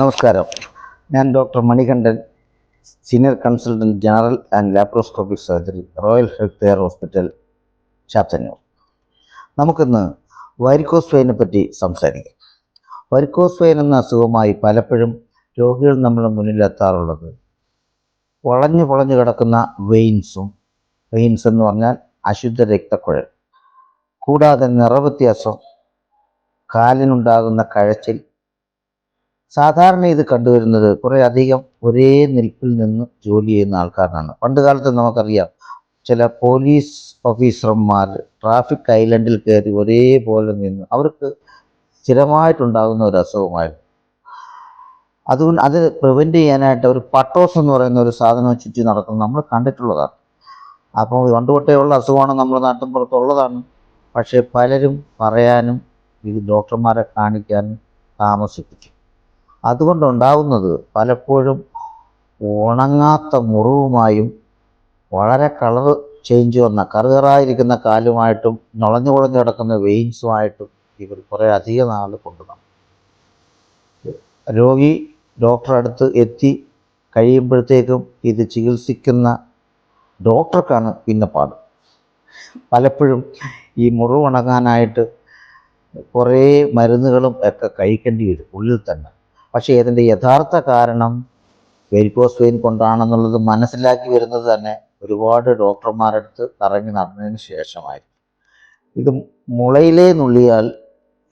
നമസ്കാരം. ഞാൻ doctor Manikandan senior consultant general and laparoscopic surgery royal health care hospital Chathannoor നമുക്കിന്ന് വരിക്കോസ് വെയിനെ പറ്റി സംസാരിക്കാം. വാരിക്കോസ് വെയിൻ എന്ന അസുഖമായി പലപ്പോഴും രോഗികൾ നമ്മുടെ മുന്നിലെത്താറുള്ളത് വളഞ്ഞു പൊളഞ്ഞു കിടക്കുന്ന വെയിൻസും വെയിൻസ് എന്ന് പറഞ്ഞാൽ അശുദ്ധ രക്തക്കുഴൽ. കൂടാതെ നിറവ്യത്യാസം കാലിനുണ്ടാകുന്ന കഴച്ചിൽ സാധാരണ ഇത് കണ്ടുവരുന്നത് കുറേ അധികം ഒരേ നിൽപ്പിൽ നിന്ന് ജോലി ചെയ്യുന്ന ആൾക്കാരാണ്. പണ്ട് കാലത്ത് നമുക്കറിയാം ചില പോലീസ് ഓഫീസർമാർ ട്രാഫിക് ഐലൻഡിൽ കയറി ഒരേപോലെ നിന്ന് അവർക്ക് സ്ഥിരമായിട്ടുണ്ടാകുന്ന ഒരു അസുഖമായിരുന്നു. അതുകൊണ്ട് അത് പ്രിവെന്റ് ചെയ്യാനായിട്ട് ഒരു പട്ടോസ് എന്ന് പറയുന്ന ഒരു സാധനം ചുറ്റി നടക്കുന്നത് നമ്മൾ കണ്ടിട്ടുള്ളതാണ്. അപ്പോൾ പണ്ട് അസുഖമാണ് നമ്മുടെ നാട്ടിൻ പുറത്തുള്ളതാണ് പക്ഷേ പലരും പറയാനും ഈ ഡോക്ടർമാരെ കാണിക്കാനും താമസിപ്പിക്കും. അതുകൊണ്ടുണ്ടാവുന്നത് പലപ്പോഴും ഉണങ്ങാത്ത മുറിവുമായും വളരെ കളർ ചേഞ്ച് വന്ന കറുകറായിരിക്കുന്ന കാലുമായിട്ടും നുളഞ്ഞു കുളഞ്ഞു കിടക്കുന്ന വെയിൻസുമായിട്ടും ഇവർ കുറേ അധികം നാൾ കൊണ്ടുപോകണം രോഗി ഡോക്ടറെ അടുത്ത് എത്തി കഴിയുമ്പോഴത്തേക്കും ഇത് ചികിത്സിക്കുന്ന ഡോക്ടർക്കാണ് പിന്നെ പാട്. പലപ്പോഴും ഈ മുറിവുണങ്ങാനായിട്ട് കുറേ മരുന്നുകളും ഒക്കെ കഴിക്കേണ്ടി വരും ഉള്ളിൽ തന്നെ. പക്ഷേ ഇതിന്റെ യഥാർത്ഥ കാരണം വെരിക്കോസ് വെയിൻ കൊണ്ടാണെന്നുള്ളത് മനസ്സിലാക്കി വരുന്നത് തന്നെ ഒരുപാട് ഡോക്ടർമാരടുത്ത് കറങ്ങി നടന്നതിന് ശേഷമായിരിക്കും. ഇത് മുളയിലേ നുള്ളിയാൽ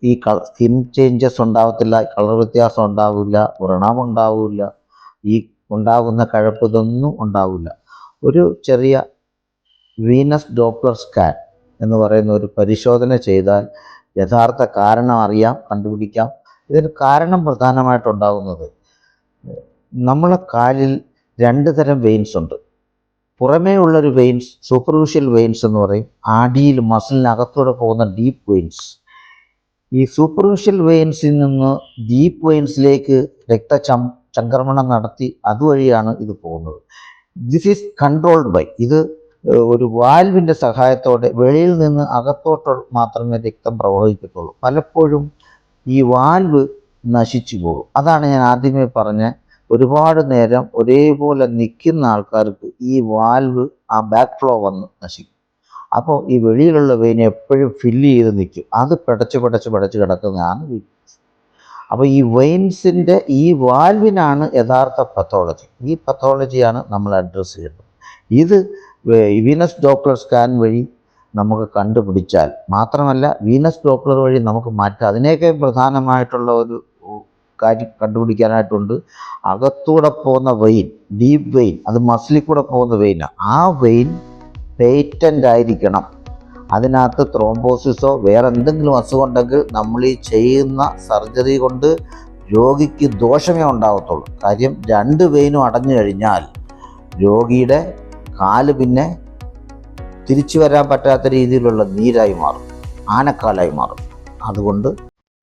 ഈ കള സ്കിൻ ചേഞ്ചസ് ഉണ്ടാവത്തില്ല കളർ വ്യത്യാസം ഉണ്ടാവില്ല വ്രണം ഉണ്ടാവില്ല ഈ ഉണ്ടാകുന്ന കഴപ്പ് ഇതൊന്നും ഉണ്ടാവില്ല. ഒരു ചെറിയ വീനസ് ഡോപ്ലർ സ്കാൻ എന്ന് പറയുന്ന ഒരു പരിശോധന ചെയ്താൽ യഥാർത്ഥ കാരണം അറിയാം കണ്ടുപിടിക്കാം. ഇതിന് കാരണം പ്രധാനമായിട്ടുണ്ടാകുന്നത് നമ്മളെ കാലിൽ രണ്ട് തരം വെയിൻസ് ഉണ്ട്. പുറമേ ഉള്ളൊരു വെയിൻസ് സൂപ്പർഫിഷ്യൽ വെയിൻസ് എന്ന് പറയും. ആടിയിൽ മസിലിനകത്തൂടെ പോകുന്ന ഡീപ്പ് വെയിൻസ് ഈ സൂപ്പർഫിഷ്യൽ വെയിൻസിൽ നിന്ന് ഡീപ്പ് വെയിൻസിലേക്ക് രക്തചം ചംക്രമണം നടത്തി അതുവഴിയാണ് ഇത് പോകുന്നത്. ദിസ് ഈസ് കൺട്രോൾഡ് ബൈ ഇത് ഒരു വാൽവിന്റെ സഹായത്തോടെ വെളിയിൽ നിന്ന് അകത്തോട്ട് മാത്രമേ രക്തം പ്രവഹിക്കത്തുള്ളൂ. പലപ്പോഴും ഈ വാൽവ് നശിച്ചു പോകും. അതാണ് ഞാൻ ആദ്യമേ പറഞ്ഞ ഒരുപാട് നേരം ഒരേപോലെ നിൽക്കുന്ന ആൾക്കാർക്ക് ഈ വാൽവ് ആ ബാക്ക് ഫ്ലോ വന്ന് നശിക്കും. അപ്പോൾ ഈ വെളിയിലുള്ള വെയിൻ എപ്പോഴും ഫില്ല് ചെയ്ത് നിൽക്കും. അത് പിടച്ച് പിടച്ച് പിടച്ച് കിടക്കുന്നതാണ് വീക്ക്നസ് അപ്പോൾ ഈ വെയിൻസിന്റെ ഈ വാൽവിനാണ് യഥാർത്ഥ പത്തോളജി ഈ പത്തോളജിയാണ് നമ്മൾ അഡ്രസ്സ് ചെയ്യുന്നത് ഇത് വീനസ് ഡോപ്ലർ സ്കാൻ വഴി നമുക്ക് കണ്ടുപിടിച്ചാൽ. മാത്രമല്ല വീനസ് ഡോപ്ലർ വഴി നമുക്ക് മാറ്റാം. അതിനേക്കാൾ പ്രധാനമായിട്ടുള്ള ഒരു കാര്യം കണ്ടുപിടിക്കാനായിട്ടുണ്ട്. അകത്തൂടെ പോകുന്ന വെയിൻ ഡീപ്പ് വെയിൻ അത് മസിലിൽ കൂടെ പോകുന്ന വെയിനാണ് ആ. വെയിൻ പേറ്റന്റ് ആയിരിക്കണം. അതിനകത്ത് ത്രോംബോസിസോ വേറെ എന്തെങ്കിലും അസുഖം ഉണ്ടെങ്കിൽ നമ്മൾ ഈ ചെയ്യുന്ന സർജറി കൊണ്ട് രോഗിക്ക് ദോഷമേ ഉണ്ടാകത്തുള്ളൂ കാര്യം രണ്ട് വെയിനും അടഞ്ഞു കഴിഞ്ഞാൽ രോഗിയുടെ കാൽ പിന്നെ തിരിച്ചു വരാൻ പറ്റാത്ത രീതിയിലുള്ള നീരായി മാറും ആനക്കാലായി മാറും. അതുകൊണ്ട്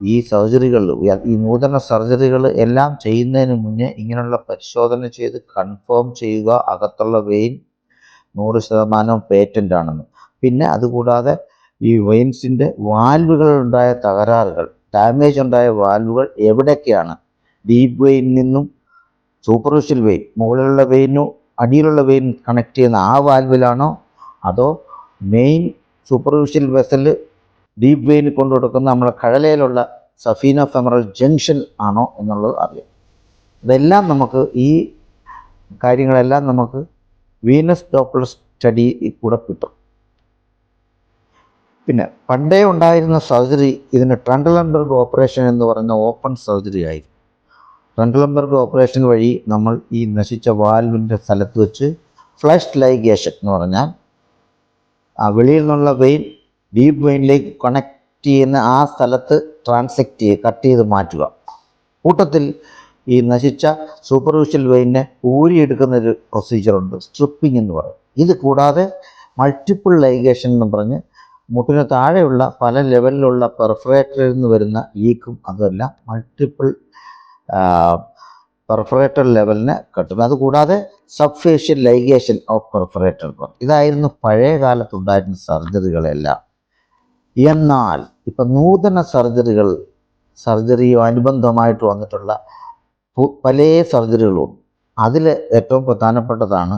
ഈ സർജറികൾ ഈ നൂതന സർജറികൾ എല്ലാം ചെയ്യുന്നതിന് മുന്നേ ഇങ്ങനെയുള്ള പരിശോധന ചെയ്ത് കൺഫേം ചെയ്യുക. അകത്തുള്ള വെയിൻ നൂറ് ശതമാനം പേറ്റന്റ് ആണെന്ന്. പിന്നെ അതുകൂടാതെ ഈ വെയിൻസിന്റെ വാൽവുകളുണ്ടായ തകരാറുകൾ ഡാമേജ് ഉണ്ടായ വാൽവുകൾ എവിടെയൊക്കെയാണ്? ഡീപ്പ് വെയിനിൽ നിന്നും സൂപ്പർഫിഷ്യൽ വെയിൻ മുകളിലുള്ള വെയിനും അടിയിലുള്ള വെയിൻ കണക്ട് ചെയ്യുന്ന ആ വാൽവിലാണോ അതോ മെയിൻ സൂപ്പർഫിഷ്യൽ വെസൽ ഡീപ് വെയിനിൽ കൊണ്ടു കൊടുക്കുന്ന നമ്മുടെ കഴലയിലുള്ള സഫീന ഫെമറൽ ജംഗ്ഷൻ ആണോ എന്നുള്ളത് അറിയാം. ഇതെല്ലാം നമുക്ക് ഈ കാര്യങ്ങളെല്ലാം നമുക്ക് വീനസ് ഡോപ്ലർ സ്റ്റഡി കൂടെ കിട്ടും. പിന്നെ പണ്ടേ ഉണ്ടായിരുന്ന സർജറി ഇതിന് ട്രണ്ടലംബർഗ് ഓപ്പറേഷൻ എന്ന് പറയുന്ന ഓപ്പൺ സർജറി ആയിരുന്നു. ട്രണ്ടലംബർഗ് ഓപ്പറേഷൻ വഴി നമ്മൾ ഈ നശിച്ച വാൽവിന്റെ സ്ഥലത്ത് വെച്ച് ഫ്ലഷ് ലൈഗേഷൻ എന്ന് പറഞ്ഞാൽ ആ വെളിയിൽ നിന്നുള്ള വെയിൻ ഡീപ്പ് വെയിനിലേക്ക് കണക്ട് ചെയ്യുന്ന ആ സ്ഥലത്ത് ട്രാൻസെക്റ്റ് ചെയ്യുക കട്ട് ചെയ്ത് മാറ്റുക. കൂട്ടത്തിൽ ഈ നശിച്ച സൂപ്പർഫിഷ്യൽ വെയിനെ ഊരിയെടുക്കുന്ന ഒരു പ്രൊസീജിയറുണ്ട് സ്ട്രിപ്പിംഗ് എന്ന് പറയും. ഇത് കൂടാതെ മൾട്ടിപ്പിൾ ലൈഗേഷൻ എന്ന് പറഞ്ഞ് മുട്ടിന് താഴെയുള്ള പല ലെവലിലുള്ള പെർഫറേറ്ററിൽ നിന്ന് വരുന്ന ലീക്കും അതെല്ലാം മൾട്ടിപ്പിൾ പെർഫറേറ്റർ ലെവലിനെ കട്ടും. അതുകൂടാതെ സബ്ഫേഷ്യൽ ലൈഗേഷൻ ഓഫ് പെർഫറേറ്റർ ഇതായിരുന്നു പഴയ കാലത്തുണ്ടായിരുന്ന സർജറികളെല്ലാം. എന്നാൽ ഇപ്പം നൂതന സർജറികൾ സർജറിയോ അനുബന്ധമായിട്ട് വന്നിട്ടുള്ള പല സർജറികളും അതിൽ ഏറ്റവും പ്രധാനപ്പെട്ടതാണ്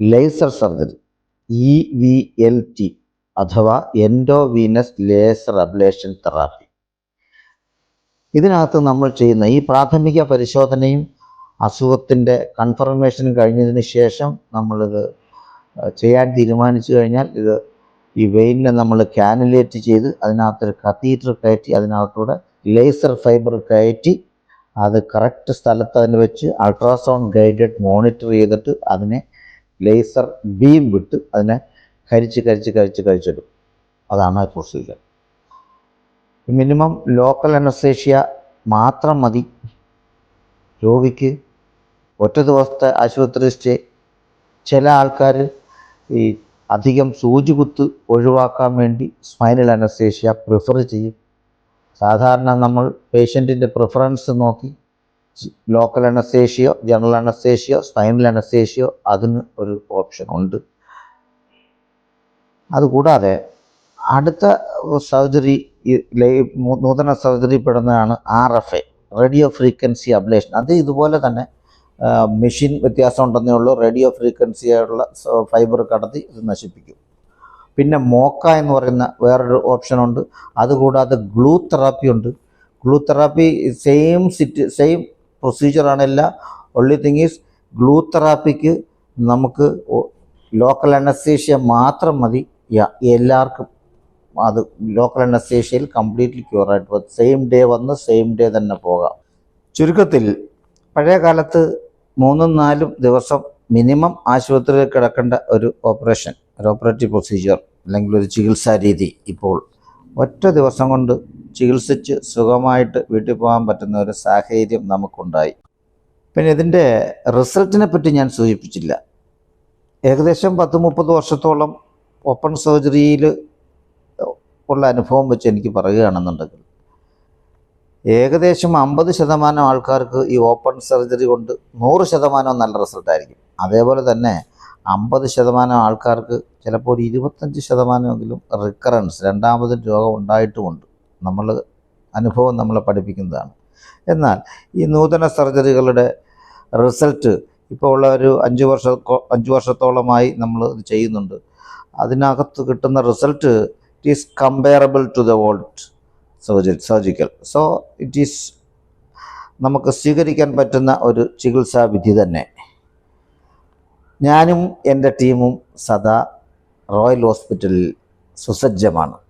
laser surgery E V L T അഥവാ എൻഡോവീനസ് ലേസർ അബ്ലേഷൻ തെറാപ്പി ഇതിനകത്ത് നമ്മൾ ചെയ്യുന്ന ഈ പ്രാഥമിക പരിശോധനയും അസുഖത്തിന്റെ കൺഫർമേഷനും കഴിഞ്ഞതിന് ശേഷം നമ്മളിത് ചെയ്യാൻ തീരുമാനിച്ചു കഴിഞ്ഞാൽ ഇത് ഈ വെയിനിനെ നമ്മൾ കാനുലേറ്റ് ചെയ്ത് അതിനകത്തൊരു കത്തീറ്റർ കയറ്റി അതിനകത്തൂടെ ലേസർ ഫൈബർ കയറ്റി അത് കറക്റ്റ് സ്ഥലത്ത് അതിന് വെച്ച് അൾട്രാസൗണ്ട് ഗൈഡഡ് മോണിറ്റർ ചെയ്തിട്ട് അതിനെ ലേസർ ബീം വിട്ട് അതിനെ കരിച്ച് കരിച്ച് കരിച്ച് കരിച്ചിടും അതാണ് പ്രൊസീജിയർ മിനിമം ലോക്കൽ അനസ്തേഷ്യ മാത്രം മതി. രോഗിക്ക് ഒറ്റ ദിവസത്തെ ആശുപത്രി സ്റ്റേ ചില ആൾക്കാർ ഈ അധികം സൂചി കുത്ത് ഒഴിവാക്കാൻ വേണ്ടി സ്പൈനൽ അനസ്തേഷ്യ പ്രിഫർ ചെയ്യും. സാധാരണ നമ്മൾ പേഷ്യന്റിന്റെ പ്രിഫറൻസ് നോക്കി ലോക്കൽ അനസ്തേഷ്യയോ ജനറൽ അനസ്തേഷ്യയോ സ്പൈനൽ അനസ്തേഷ്യയോ അതിന് ഒരു ഓപ്ഷൻ ഉണ്ട്. അതുകൂടാതെ അടുത്ത സർജറി ഈ നൂതന surgery പെടുന്നതാണ് R F A radio frequency ablation. അത് ഇതുപോലെ തന്നെ മെഷീൻ വ്യത്യാസം ഉണ്ടെന്നേ ഉള്ളൂ. റേഡിയോ ഫ്രീക്വൻസി ആയിട്ടുള്ള ഫൈബർ കടത്തി ഇത് നശിപ്പിക്കും. പിന്നെ മോക്ക എന്ന് പറയുന്ന വേറൊരു ഓപ്ഷനുണ്ട് അതുകൂടാതെ ഗ്ലൂ തെറാപ്പി ഉണ്ട്. Glue therapy same sit same പ്രൊസീജിയറാണ് എല്ലാ. ഒള്ളി തിങ് ഈസ് ഗ്ലൂ തെറാപ്പിക്ക് നമുക്ക് ലോക്കൽ അനസ്തേഷ്യ മാത്രം മതി. എല്ലാവർക്കും അത് ലോക്കൽ അനസ്തേഷ്യയിൽ കംപ്ലീറ്റ്ലി ക്യൂർ ക്യൂറായിട്ട് സെയിം ഡേ വന്ന് സെയിം ഡേ തന്നെ പോകാം. ചുരുക്കത്തിൽ പഴയ കാലത്ത് മൂന്നും നാലും ദിവസം മിനിമം ആശുപത്രിയിൽ കിടക്കേണ്ട ഒരു ഓപ്പറേഷൻ ഒരു ഓപ്പറേറ്റീവ് പ്രൊസീജിയർ അല്ലെങ്കിൽ ഒരു ചികിത്സാ രീതി ഇപ്പോൾ ഒറ്റ ദിവസം കൊണ്ട് ചികിത്സിച്ച് സുഖമായിട്ട് വീട്ടിൽ പോകാൻ പറ്റുന്ന ഒരു സാഹചര്യം നമുക്കുണ്ടായി. പിന്നെ ഇതിന്റെ റിസൾട്ടിനെ പറ്റി ഞാൻ സൂചിപ്പിച്ചില്ല. ഏകദേശം പത്ത് മുപ്പത് വർഷത്തോളം ഓപ്പൺ സർജറിയിൽ ഉള്ള അനുഭവം വെച്ച് എനിക്ക് പറയുകയാണെന്നുണ്ടെങ്കിൽ ഏകദേശം അമ്പത് ശതമാനം ആൾക്കാർക്ക് ഈ ഓപ്പൺ സർജറി കൊണ്ട് നൂറ് ശതമാനം നല്ല റിസൾട്ടായിരിക്കും അതേപോലെ തന്നെ അമ്പത് ശതമാനം ആൾക്കാർക്ക് ചിലപ്പോൾ ഒരു ഇരുപത്തഞ്ച് ശതമാനമെങ്കിലും റിക്കറൻസ് രണ്ടാമത് രോഗം ഉണ്ടായിട്ടുമുണ്ട്. നമ്മൾ അനുഭവം നമ്മളെ പഠിപ്പിക്കുന്നതാണ്. എന്നാൽ ഈ നൂതന സർജറികളുടെ റിസൾട്ട് ഇപ്പോൾ ഉള്ള ഒരു അഞ്ച് വർഷ അഞ്ച് വർഷത്തോളമായി നമ്മൾ ഇത് ചെയ്യുന്നുണ്ട്. അതിനകത്ത് കിട്ടുന്ന result it is comparable to the volt സർജ surgical so it is നമുക്ക് സ്വീകരിക്കാൻ പറ്റുന്ന ഒരു ചികിത്സാ വിധി തന്നെ. ഞാനും എന്റെ ടീമും സദാ റോയൽ ഹോസ്പിറ്റലിൽ സുസജ്ജമാണ്.